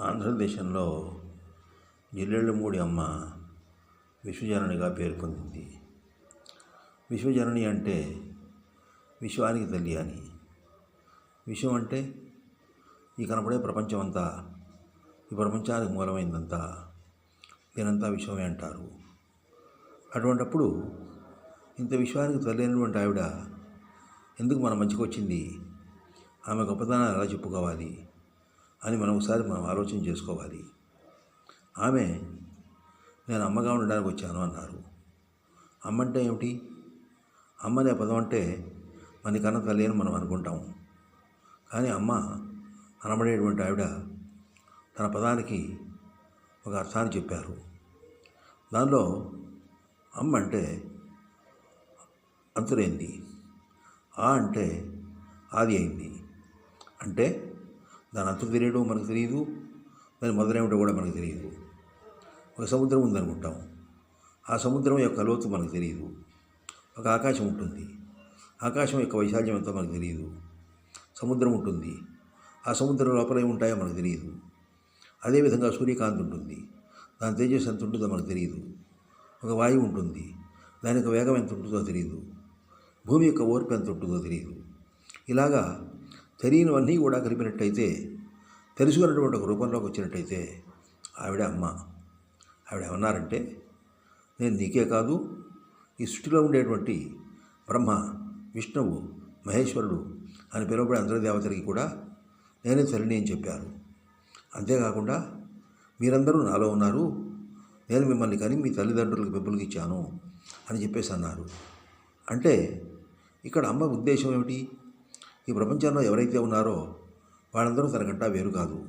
ఆంధ్రదేశంలో జిల్లెళ్ళమూడి అమ్మ విశ్వజననిగా పేరు పొందింది. విశ్వజనని అంటే విశ్వానికి తల్లి అని. విశ్వం అంటే ఈ కనపడే ప్రపంచం అంతా ఈ ప్రపంచానికి మూలమైందంతా దీనంతా విశ్వమే అంటారు. అటువంటప్పుడు ఇంత విశ్వానికి తల్లి అయినటువంటి ఆవిడ ఎందుకు మన మంచికి వచ్చింది ఆమె గొప్పతనాన్ని ఎలా చెప్పుకోవాలి? అని మనం ఒకసారి మనం ఆలోచన చేసుకోవాలి. ఆమె నేను అమ్మగా ఉండడానికి వచ్చాను అన్నారు. అమ్మ అంటే ఏమిటి? అమ్మ అనే పదం అంటే మన కన్న తల్లి అని మనం అనుకుంటాం. కానీ అమ్మ అనబడేటువంటి ఆవిడ తన పదానికి ఒక అర్థాన్ని చెప్పారు. దానిలో అమ్మ అంటే అంతులైంది. ఆ అంటే ఆది అయింది. అంటే దాని అంత తెలియడం మనకు తెలియదు దాని మొదలైనటో కూడా మనకు తెలియదు ఒక సముద్రం ఉందనుకుంటాం. ఆ సముద్రం యొక్క లోతు మనకు తెలియదు ఒక ఆకాశం ఉంటుంది. ఆకాశం యొక్క వైశాల్యం ఎంతో మనకు తెలియదు సముద్రం ఉంటుంది. ఆ సముద్రం లోపల ఉంటాయో మనకు తెలియదు అదేవిధంగా సూర్యకాంతి ఉంటుంది. దాని తేజస్సు ఎంత ఉంటుందో మనకు తెలియదు ఒక వాయువు ఉంటుంది. దాని యొక్క వేగం ఎంత ఉంటుందో తెలియదు భూమి యొక్క ఓర్పు ఎంత ఉంటుందో తెలియదు ఇలాగా తెలియనివన్నీ కూడా కలిపినట్టయితే తెలుసుకున్నటువంటి ఒక రూపంలోకి వచ్చినట్టయితే ఆవిడ అమ్మ. ఆవిడ ఏమన్నారంటే నేను నీకే కాదు ఈ సృష్టిలో ఉండేటువంటి బ్రహ్మ విష్ణువు మహేశ్వరుడు అని పిలువబడే అందరి దేవతలకి కూడా నేనే తల్లిని అని చెప్పారు. అంతేకాకుండా మీరందరూ నాలో ఉన్నారు. నేను మిమ్మల్ని కని మీ తల్లిదండ్రులకు పెంపులకు ఇచ్చాను అని చెప్పేసి అన్నారు. అంటే ఇక్కడ అమ్మ ఉద్దేశం ఏమిటి? ఈ ప్రపంచంలో ఎవరైతే ఉన్నారో వాళ్ళందరూ తనకంటా వేరు కాదు.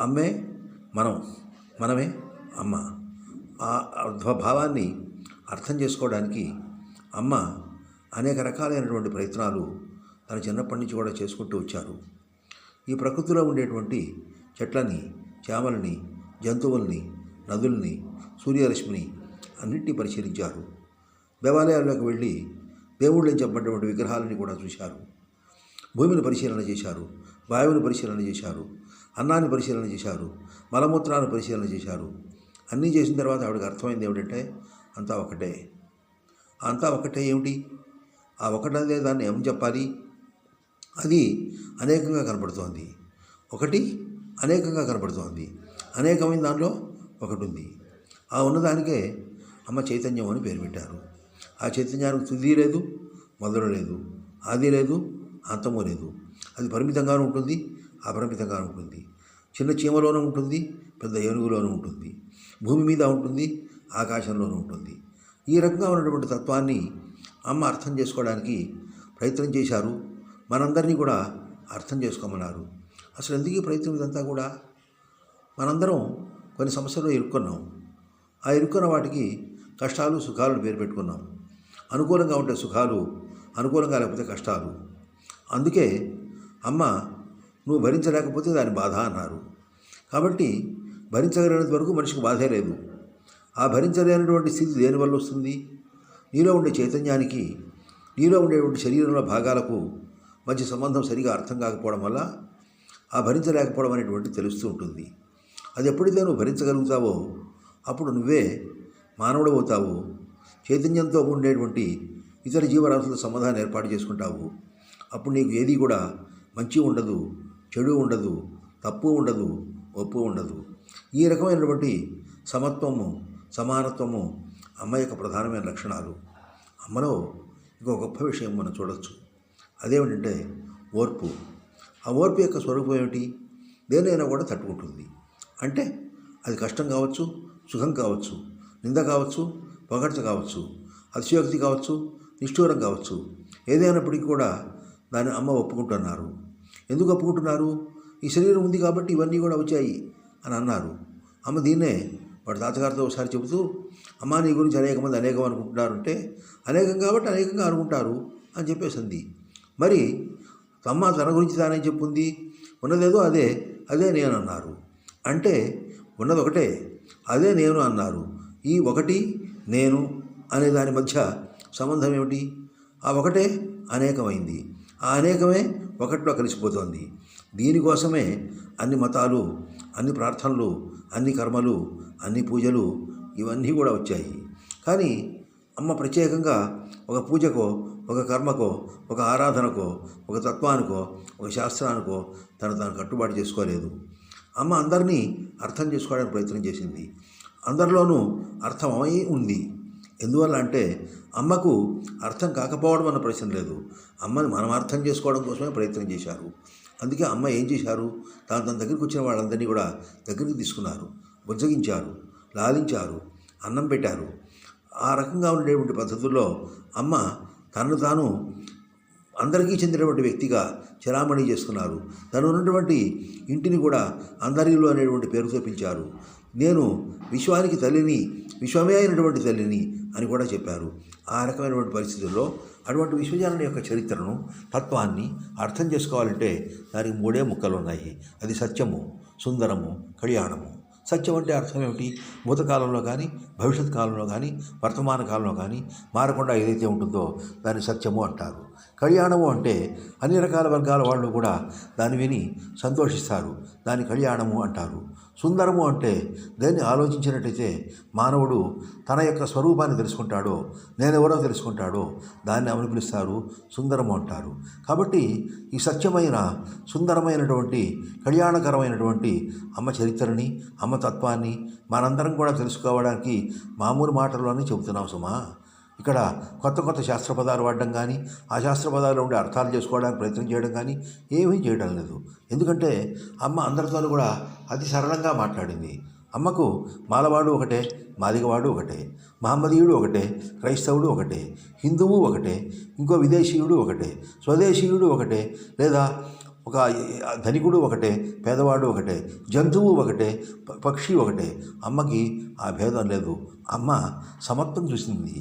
అమ్మే మనం మనమే అమ్మ. ఆ భావాన్ని అర్థం చేసుకోవడానికి అమ్మ అనేక రకాలైనటువంటి ప్రయత్నాలు తన చిన్నప్పటి నుంచి కూడా చేసుకుంటూ వచ్చారు. ఈ ప్రకృతిలో ఉండేటువంటి చెట్లని చేమలని జంతువుల్ని నదుల్ని సూర్యరశ్మిని అన్నింటినీ పరిశీలించారు. దేవాలయాల్లోకి వెళ్ళి దేవుళ్ళని చెప్పబడినటువంటి విగ్రహాలని కూడా చూశారు. భూమిని పరిశీలన చేశారు వాయువుని పరిశీలన చేశారు అన్నాన్ని పరిశీలన చేశారు మలమూత్రాన్ని పరిశీలన చేశారు. అన్నీ చేసిన తర్వాత ఆవిడకి అర్థమైంది ఏమిటంటే అంతా ఒకటే. అంతా ఒకటే ఏమిటి? ఆ ఒకటనే దాన్ని ఏం చెప్పాలి? అది అనేకంగా కనపడుతోంది. ఒకటి అనేకంగా కనపడుతోంది. అనేకమైన దానిలో ఒకటి ఉంది ఆ ఉన్నదానికే అమ్మ చైతన్యం అని పేరు పెట్టారు. ఆ చైతన్యానికి తుది లేదు మొదలు లేదు ఆది లేదు అంతము లేదు అది పరిమితంగానూ ఉంటుంది అపరిమితంగానూ ఉంటుంది. చిన్న చీమలోనూ ఉంటుంది పెద్ద ఏనుగులోనూ ఉంటుంది. భూమి మీద ఉంటుంది ఆకాశంలోనూ ఉంటుంది. ఈ రకంగా ఉన్నటువంటి తత్వాన్ని అమ్మ అర్థం చేసుకోవడానికి ప్రయత్నం చేశారు. మనందరినీ కూడా అర్థం చేసుకోమన్నారు. అసలు ఎందుకు ఈ ప్రయత్నం ఇదంతా కూడా? మనందరం కొన్ని సమస్యలు ఇరుక్కున్నాం. ఆ ఇరుక్కున్న వాటికి కష్టాలు సుఖాలు పేరు పెట్టుకున్నాం. అనుకూలంగా ఉంటే సుఖాలు అనుకూలంగా లేకపోతే కష్టాలు. అందుకే అమ్మ నువ్వు భరించలేకపోతే దాని బాధ అన్నారు. కాబట్టి భరించగలిగినంత వరకు మనిషికి బాధే లేదు. ఆ భరించలేనటువంటి స్థితి దేనివల్ల వస్తుంది? నీలో ఉండే చైతన్యానికి నీలో ఉండేటువంటి శరీరంలో భాగాలకు మధ్య సంబంధం సరిగా అర్థం కాకపోవడం వల్ల ఆ భరించలేకపోవడం అనేటువంటి తెలుస్తూ ఉంటుంది. అది ఎప్పుడైతే నువ్వు భరించగలుగుతావో అప్పుడు నువ్వే మానవుడు అవుతావు చైతన్యంతో ఉండేటువంటి ఇతర జీవరాశులతో సమాధానం ఏర్పాటు చేసుకుంటావు. అప్పుడు నీకు ఏది కూడా మంచి ఉండదు చెడు ఉండదు తప్పు ఉండదు ఒప్పు ఉండదు. ఈ రకమైనటువంటి సమత్వము సమానత్వము అమ్మ యొక్క ప్రధానమైన లక్షణాలు. అమ్మలో ఇంకో గొప్ప విషయం మనం చూడవచ్చు అదేమిటంటే ఓర్పు. ఆ ఓర్పు యొక్క స్వరూపం ఏమిటి? దేనైనా కూడా తట్టుకుంటుంది. అంటే అది కష్టం కావచ్చు సుఖం కావచ్చు నింద కావచ్చు పొగడ్చ కావచ్చు అతిశయోక్తి కావచ్చు నిష్ఠూరం కావచ్చు. ఏదైనప్పటికీ కూడా దాని అమ్మ ఒప్పుకుంటున్నారు. ఎందుకు ఒప్పుకుంటున్నారు? ఈ శరీరం ఉంది కాబట్టి ఇవన్నీ కూడా వచ్చాయి అని అన్నారు. అమ్మ దీన్నే వాడు తాతగారితో ఒకసారి చెబుతూ అమ్మ నీ గురించి అనేక మంది అనేకం అనుకుంటున్నారంటే అనేకం కాబట్టి అనేకంగా అనుకుంటారు అని చెప్పేసింది. మరి అమ్మ తన గురించి తానే చెప్పుంది. ఉన్నదేదో అదే అదే నేను అన్నారు. అంటే ఉన్నది ఒకటే అదే నేను అన్నారు. ఈ ఒకటి నేను అనే దాని మధ్య సంబంధం ఏమిటి? ఆ ఒకటే అనేకమైంది. ఆ అనేకమే ఒకటిలో కలిసిపోతోంది. దీనికోసమే అన్ని మతాలు అన్ని ప్రార్థనలు అన్ని కర్మలు అన్ని పూజలు ఇవన్నీ కూడా వచ్చాయి. కానీ అమ్మ ప్రత్యేకంగా ఒక పూజకో ఒక కర్మకో ఒక ఆరాధనకో ఒక తత్వానికో ఒక శాస్త్రానికో తను తాను కట్టుబాటు చేసుకోలేదు. అమ్మ అందరినీ అర్థం చేసుకోవడానికి ప్రయత్నం చేసింది. అందరిలోనూ అర్థమై ఉంది. ఎందువల్ల అంటే అమ్మకు అర్థం కాకపోవడం అన్న ప్రశ్న లేదు. అమ్మని మనం అర్థం చేసుకోవడం కోసమే ప్రయత్నం చేశారు. అందుకే అమ్మ ఏం చేశారు? తాను తన దగ్గరికి వచ్చిన వాళ్ళందరినీ కూడా దగ్గరికి తీసుకున్నారు. బుజ్జగించారు. లాలించారు. అన్నం పెట్టారు. ఆ రకంగా ఉండేటువంటి పద్ధతుల్లో అమ్మ తనను తాను అందరికీ చెందినటువంటి వ్యక్తిగా చరామణి చేసుకున్నారు. తను ఉన్నటువంటి ఇంటిని కూడా అందరిలో అనేటువంటి పేరుతో పిలిచారు. నేను విశ్వానికి తల్లిని విశ్వమే అయినటువంటి తల్లిని అని కూడా చెప్పారు. ఆ రకమైనటువంటి పరిస్థితుల్లో అటువంటి విశ్వజాలని యొక్క చరిత్రను తత్వాన్ని అర్థం చేసుకోవాలంటే దానికి మూడే ముక్కలు ఉన్నాయి. అది సత్యము సుందరము కళ్యాణము. సత్యం అంటే అర్థం ఏమిటి? భూతకాలంలో కానీ భవిష్యత్ కాలంలో కానీ వర్తమాన కాలంలో కానీ మారకుండా ఏదైతే ఉంటుందో దాన్ని సత్యము అంటారు. కళ్యాణము అంటే అన్ని రకాల వర్గాల వాళ్ళు కూడా దాన్ని విని సంతోషిస్తారు. దాన్ని కళ్యాణము అంటారు. సుందరము అంటే దేన్ని ఆలోచించినట్టయితే మానవుడు తన యొక్క స్వరూపాన్ని తెలుసుకుంటాడో నేనెవరో తెలుసుకుంటాడో దాన్ని అవని పిలుస్తారు? సుందరము అంటారు. కాబట్టి ఈ సత్యమైన సుందరమైనటువంటి కళ్యాణకరమైనటువంటి అమ్మ చరిత్రని అమ్మ తత్వాన్ని మనందరం కూడా తెలుసుకోవడానికి మామూలు మాటల్లోనే చెబుతున్నాం సుమా. ఇక్కడ కొత్త కొత్త శాస్త్ర పదాలు వాడడం కానీ ఆ శాస్త్ర పదాలు ఉండే అర్థాలు చేసుకోవడానికి ప్రయత్నం చేయడం కానీ ఏమీ చేయడం లేదు. ఎందుకంటే అమ్మ అందరితోనూ కూడా అతి సరళంగా మాట్లాడింది. అమ్మకు మాలవాడు ఒకటే మాదిగవాడు ఒకటే మహమ్మదీయుడు ఒకటే క్రైస్తవుడు ఒకటే హిందువు ఒకటే ఇంకో విదేశీయుడు ఒకటే స్వదేశీయుడు ఒకటే లేదా ఒక ధనికుడు ఒకటే పేదవాడు ఒకటే జంతువు ఒకటే పక్షి ఒకటే. అమ్మకి ఆ భేదం లేదు. అమ్మ సమత్వం చూసింది.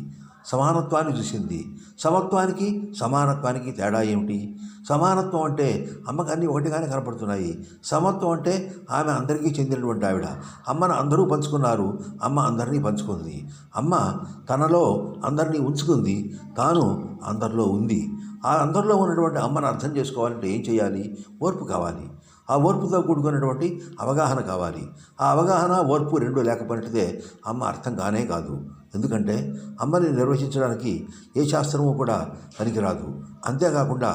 సమానత్వాన్ని చూసింది. సమత్వానికి సమానత్వానికి తేడా ఏమిటి? సమానత్వం అంటే అమ్మకు అన్నీ ఒకటిగానే కనపడుతున్నాయి. సమత్వం అంటే ఆమె అందరికీ చెందినటువంటి ఆవిడ. అమ్మను అందరూ పంచుకున్నారు. అమ్మ అందరినీ పంచుకుంది. అమ్మ తనలో అందరినీ ఉంచుకుంది. తాను అందరిలో ఉంది. ఆ అందరిలో ఉన్నటువంటి అమ్మను అర్థం చేసుకోవాలంటే ఏం చేయాలి? ఓర్పు కావాలి. ఆ ఓర్పుతో కూడుకున్నటువంటి అవగాహన కావాలి. ఆ అవగాహన ఓర్పు రెండు లేకపోయినట్టే అమ్మ అర్థం కానే కాదు. ఎందుకంటే అమ్మని నిర్వచించడానికి ఏ శాస్త్రము కూడా పనికిరాదు. అంతేకాకుండా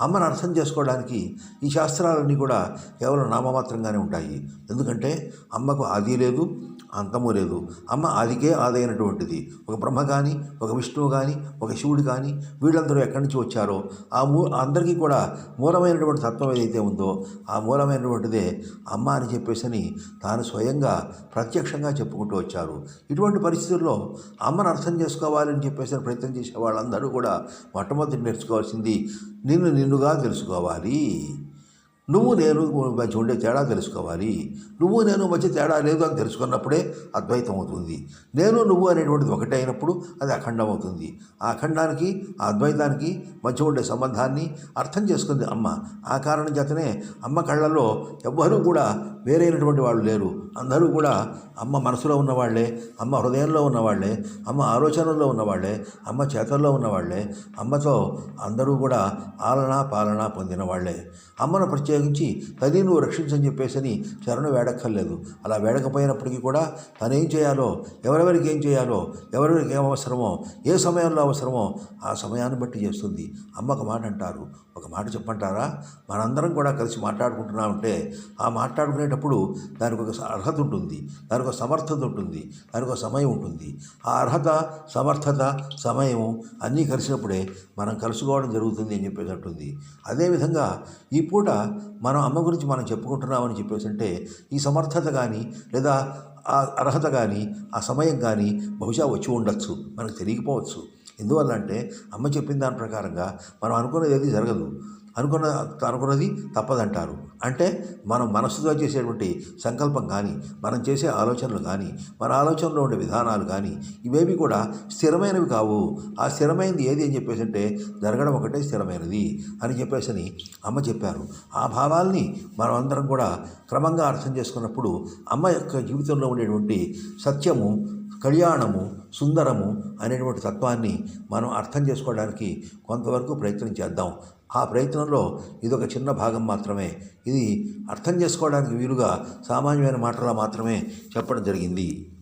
అమ్మను అర్థం చేసుకోవడానికి ఈ శాస్త్రాలన్నీ కూడా కేవలం నామమాత్రంగానే ఉంటాయి. ఎందుకంటే అమ్మకు అది లేదు అంతము లేదు. అమ్మ ఆదికే ఆదైనటువంటిది. ఒక బ్రహ్మ కానీ ఒక విష్ణువు కానీ ఒక శివుడు కానీ వీళ్ళందరూ ఎక్కడి నుంచి వచ్చారో ఆ మూ అందరికీ కూడా మూలమైనటువంటి తత్వం ఏదైతే ఉందో ఆ మూలమైనటువంటిదే అమ్మ అని చెప్పేసి తాను స్వయంగా ప్రత్యక్షంగా చెప్పుకుంటూ వచ్చారు. ఇటువంటి పరిస్థితుల్లో అమ్మను అర్థం చేసుకోవాలని చెప్పేసి ప్రయత్నం చేసే వాళ్ళందరూ కూడా మొట్టమొదటి నేర్చుకోవాల్సింది నిన్ను నిన్నుగా తెలుసుకోవాలి. నువ్వు నేను మధ్య ఉండే తేడా తెలుసుకోవాలి. నువ్వు నేను మధ్య తేడా లేదు అని తెలుసుకున్నప్పుడే అద్వైతం అవుతుంది నేను నువ్వు అనేటువంటిది ఒకటే అయినప్పుడు అది అఖండం అవుతుంది ఆ అఖండానికి ఆ అద్వైతానికి మధ్య ఉండే సంబంధాన్ని అర్థం చేసుకుంది అమ్మ. ఆ కారణం చేతనే అమ్మ కళ్ళల్లో ఎవ్వరూ కూడా వేరైనటువంటి వాళ్ళు లేరు. అందరూ కూడా అమ్మ మనసులో ఉన్నవాళ్ళే అమ్మ హృదయంలో ఉన్నవాళ్ళే అమ్మ ఆలోచనల్లో ఉన్నవాళ్ళే అమ్మ చేతల్లో ఉన్నవాళ్ళే అమ్మతో అందరూ కూడా ఆలనా పాలన పొందిన వాళ్ళే అమ్మను ప్రత్యేక ఉపయోగించి తల్లి నువ్వు రక్షించని చెప్పేసి శరణు వేడక్కర్లేదు. అలా వేడకపోయినప్పటికీ కూడా తను ఏం చేయాలో ఎవరెవరికి ఏం చేయాలో ఎవరెవరికి ఏం అవసరమో ఏ సమయంలో అవసరమో ఆ సమయాన్ని బట్టి చేస్తుంది. అమ్మ ఒక మాట అంటారు. ఒక మాట చెప్పంటారా? మనందరం కూడా కలిసి మాట్లాడుకుంటున్నామంటే ఆ మాట్లాడుకునేటప్పుడు దానికి ఒక అర్హత ఉంటుంది. దానికి ఒక సమర్థత ఉంటుంది. దానికి ఒక సమయం ఉంటుంది. ఆ అర్హత సమర్థత సమయం అన్నీ కలిసినప్పుడే మనం కలుసుకోవడం జరుగుతుంది అని చెప్పేసి అంటుంది అదేవిధంగా ఈ పూట మనం అమ్మ గురించి మనం చెప్పుకుంటున్నామని చెప్పేసి అంటే ఈ సమర్థత కానీ లేదా ఆ అర్హత కానీ ఆ సమయం కానీ బహుశా వచ్చి ఉండొచ్చు మనకు తెలియకపోవచ్చు. ఎందువల్ల అంటే అమ్మ చెప్పిన దాని ప్రకారంగా మనం అనుకున్నది ఏది జరగదు. అనుకున్న అనుకున్నది తప్పదంటారు. అంటే మనం మనస్సుతో చేసేటువంటి సంకల్పం కానీ మనం చేసే ఆలోచనలు కానీ మన ఆలోచనలో ఉండే విధానాలు కానీ ఇవేవి కూడా స్థిరమైనవి కావు. ఆ స్థిరమైనది ఏది అని చెప్పేసి అంటే జరగడం ఒకటే స్థిరమైనది అని చెప్పేసి అమ్మ చెప్పారు. ఆ భావాల్ని మనం అందరం కూడా క్రమంగా అర్థం చేసుకున్నప్పుడు అమ్మ యొక్క జీవితంలో ఉండేటువంటి సత్యము కళ్యాణము సుందరము అనేటువంటి తత్వాన్ని మనం అర్థం చేసుకోవడానికి కొంతవరకు ప్రయత్నం చేద్దాం. ఆ ప్రయత్నంలో ఇదొక చిన్న భాగం మాత్రమే. ఇది అర్థం చేసుకోవడానికి వీలుగా సామాన్యమైన మాటలా మాత్రమే చెప్పడం జరిగింది.